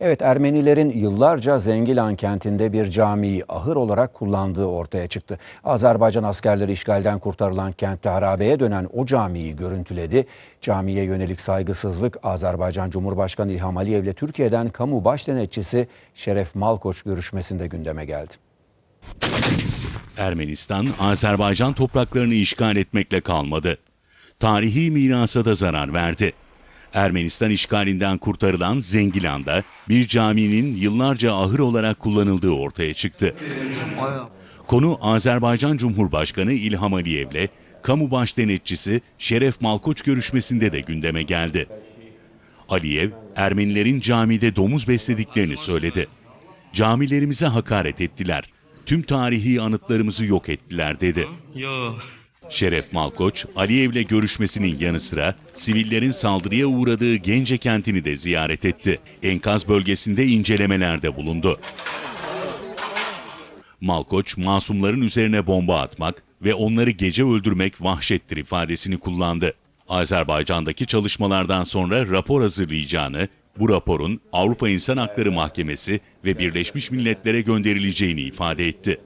Evet Ermenilerin yıllarca Zengilan kentinde bir camiyi ahır olarak kullandığı ortaya çıktı. Azerbaycan askerleri işgalden kurtarılan kentte harabeye dönen o camiyi görüntüledi. Camiye yönelik saygısızlık Azerbaycan Cumhurbaşkanı İlham Aliyev ile Türkiye'den kamu başdenetçisi Şeref Malkoç görüşmesinde gündeme geldi. Ermenistan, Azerbaycan topraklarını işgal etmekle kalmadı. Tarihi mirasa da zarar verdi. Ermenistan işgalinden kurtarılan Zengilan'da bir caminin yıllarca ahır olarak kullanıldığı ortaya çıktı. Konu Azerbaycan Cumhurbaşkanı İlham Aliyev'le kamu başdenetçisi Şeref Malkoç görüşmesinde de gündeme geldi. Aliyev, Ermenilerin camide domuz beslediklerini söyledi. Camilerimize hakaret ettiler. Tüm tarihi anıtlarımızı yok ettiler dedi. Şeref Malkoç, Aliyev'le görüşmesinin yanı sıra sivillerin saldırıya uğradığı Gence kentini de ziyaret etti. Enkaz bölgesinde incelemelerde bulundu. Malkoç, masumların üzerine bomba atmak ve onları gece öldürmek vahşettir ifadesini kullandı. Azerbaycan'daki çalışmalardan sonra rapor hazırlayacağını, bu raporun Avrupa İnsan Hakları Mahkemesi ve Birleşmiş Milletler'e gönderileceğini ifade etti.